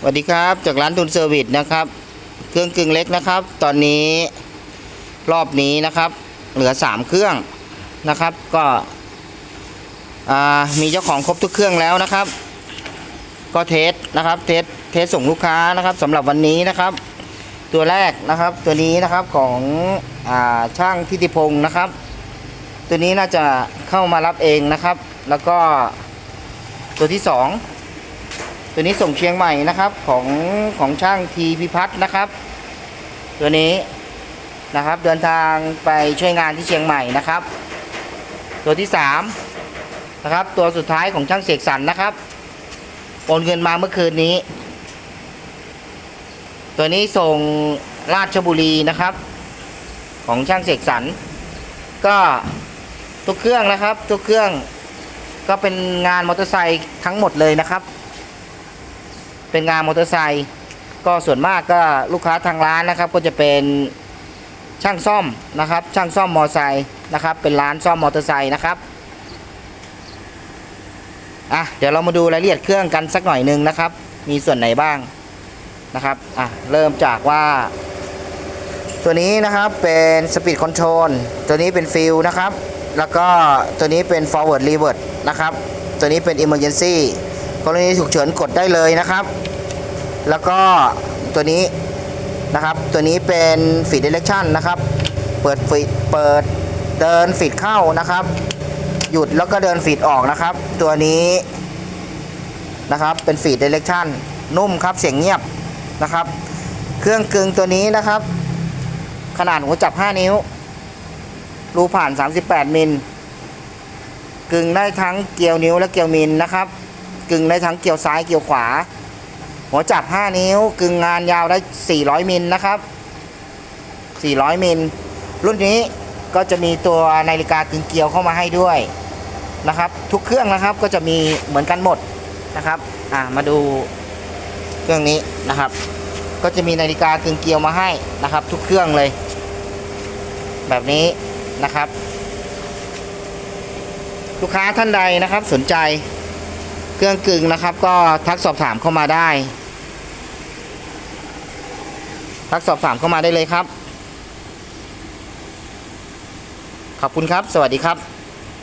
สวัสดีครับ จากร้านทุนเซอร์วิสนะครับ เครื่องกึ่งเล็กนะครับ ตอนนี้รอบนี้นะครับ เหลือ 3 เครื่องนะครับ ก็มีเจ้าของครบทุกเครื่องแล้วนะครับ ก็เทสนะครับเทสเทสส่งลูกค้านะครับสำหรับวันนี้นะครับ ตัวแรกนะครับตัวนี้นะครับของอช่างทิติพงศ์นะครับ ตัวนี้น่าจะเข้ามารับเองนะครับ แล้วก็ตัวที่สอง ตัวนี้ส่งเชียงใหม่นะครับของของช่างทีพิพัฒน์นะครับ ตัวนี้นะครับเดินทางไปช่วยงานที่เชียงใหม่นะครับ ตัวที่สามนะครับตัวสุดท้ายของช่างเสกสรรนะครับโอนเงินมาเมื่อคืนนี้ ตัวนี้ส่งราชบุรีนะครับ ของช่างเสกสรรก็ทุกเครื่องนะครับทุกเครื่องก็เป็นงานมอเตอร์ไซค์ทั้งหมดเลยนะครับ เป็นงานมอเตอร์ไซค์ก็ส่วนมากก็ลูกค้าทางร้านนะครับ ก็จะเป็นช่างซ่อมนะครับ ช่างซ่อมมอเตอร์ไซค์นะครับ เป็นร้านซ่อมมอเตอร์ไซค์นะครับอะเดี๋ยวเรามาดูรายละเอียดเครื่องกันสักหน่อยหนึงนะครับ มีส่วนไหนบ้างนะครับอะเริ่มจากว่า ตัวนี้นะครับเป็นสปีดคอนโทรลตัวนี้เป็นฟิลนะครับ แล้วก็ตัวนี้เป็น forward reverse นะครับ ตัวนี้เป็น emergency กรณีฉุกเฉินกดได้เลยนะครับ แล้วก็ตัวนี้นะครับ ตัวนี้เป็น feed direction นะครับ เปิดฟีดเปิดเดินฟีดเข้านะครับ หยุดแล้วก็เดินฟีดออกนะครับ ตัวนี้นะครับเป็น feed direction นุ่มครับเสียงเงียบนะครับ เครื่องกึ่งตัวนี้นะครับ ขนาดหัวจับ 5 นิ้ว รูผ่าน 38 มิลกึ่งได้ทั้งเกลียวนิ้วและเกลียวมิลนะครับ กึ่งได้ทั้งเกลียวซ้ายเกลียวขวา หัวจับ 5 นิ้ว กึ่งงานยาวได้ 400 มิลนะครับ 400 มิล รุ่นนี้ก็จะมีตัวนาฬิกากึ่งเกลียวเข้ามาให้ด้วยนะครับ ทุกเครื่องนะครับก็จะมีเหมือนกันหมดนะครับอ่ามาดูเครื่องนี้นะครับ ก็จะมีนาฬิกากึ่งเกลียวมาให้นะครับ ทุกเครื่องเลย แบบนี้นะครับ ลูกค้าท่านใดนะครับสนใจ เครื่องกึ่งนะครับ ก็ทักสอบถามเข้ามาได้ ทักสอบถามเข้ามาได้เลยครับ ขอบคุณครับ สวัสดีครับ